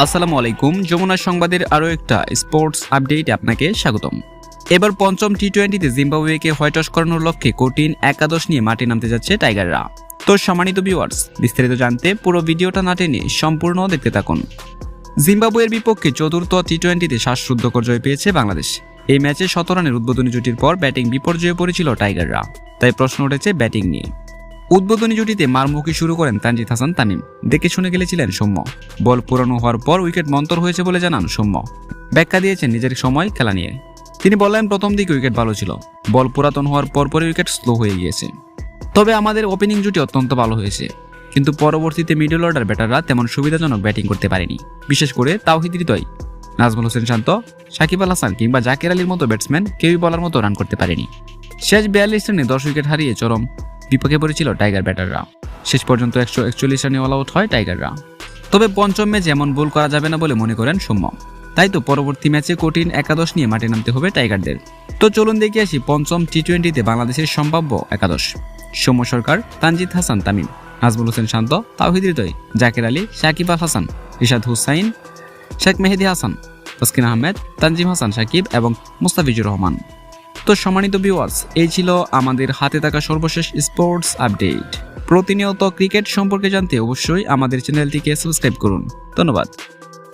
আসসালামু আলাইকুম, যমুনা সংবাদের আরও একটা স্পোর্টস আপডেট আপনাকে স্বাগতম। এবার পঞ্চম টি টোয়েন্টিতে জিম্বাবুয়েকে হোয়াইটস করানোর লক্ষ্যে কঠিন একাদশ নিয়ে মাঠে নামতে যাচ্ছে টাইগাররা। তো সম্মানিত ভিউয়ার্স বিস্তারিত জানতে পুরো ভিডিওটা না টেনে সম্পূর্ণ দেখতে থাকুন। জিম্বাবুয়ের বিপক্ষে চতুর্থ টি টোয়েন্টিতে শ্বাসরুদ্ধকর জয় পেয়েছে বাংলাদেশ। এই ম্যাচে শত রানের উদ্বোধনী জুটির পর ব্যাটিং বিপর্যয়ে পড়েছিল টাইগাররা। তাই প্রশ্ন উঠেছে ব্যাটিং নিয়ে। উদ্বোধনী জুটিতে মারমুখী শুরু করেন তানজিদ হাসান তামিম। দেখে শুনে গেলেছিলেন সৌম্য। বল পুরানো হওয়ার পর উইকেট মন্তর হয়েছে বলে জানান সৌম্য। ব্যাখ্যা দিয়েছেন নিজের সময়, খেলা নিয়ে। তিনি বললেন, প্রথম দিকে উইকেট ভালো ছিল। বল পুরাতন হওয়ার পর পরে উইকেট স্লো হয়ে গিয়েছে। তবে আমাদের ওপেনিং জুটি অত্যন্ত ভালো হয়েছে। কিন্তু পরবর্তীতে মিডল অর্ডার ব্যাটাররা তেমন সুবিধাজনক ব্যাটিং করতে পারেনি। বিশেষ করে তাওহিদ হৃদয়। নাজমুল হোসেন শান্ত, সাকিব আল হাসান কিংবা জাকির আলীর মতো ব্যাটসম্যান কেউই বলার মতো রান করতে পারেনি। শেষ বিয়াল্লিশ রানে দশ উইকেট হারিয়ে চরম বিপক্ষে পড়েছিল টাইগার ব্যাটাররা। শেষ পর্যন্ত একশো একচল্লিশ রানে অল আউট হয় টাইগাররা। তবে পঞ্চম ম্যাচে এমন ভুল করা যাবে না বলে মনে করেন সৌম্য। তাই তো পরবর্তী ম্যাচে কঠিন একাদশ নিয়ে মাঠে নামতে হবে টাইগারদের। তো চলুন দেখে আসি পঞ্চম টি টোয়েন্টিতে বাংলাদেশের সম্ভাব্য একাদশ। সৌম্য সরকার, তানজিদ হাসান, তামিম। নাজমুল হোসেন শান্ত, তাওহিদ হৃদয়, জাকির আলী, সাকিব আল হাসান রিশাদ হুসাইন, শেখ মেহেদি হাসান, তসকিন আহমেদ, তানজিম হাসান, সাকিব এবং মুস্তাফিজুর রহমান। তো সম্মানিত ভিউয়ার্স এই ছিল আমাদের হাতে থাকা সর্বশেষ স্পোর্টস আপডেট প্রতিনিয়ত ক্রিকেট সম্পর্কে জানতে অবশ্যই আমাদের চ্যানেলটিকে সাবস্ক্রাইব করুন। ধন্যবাদ।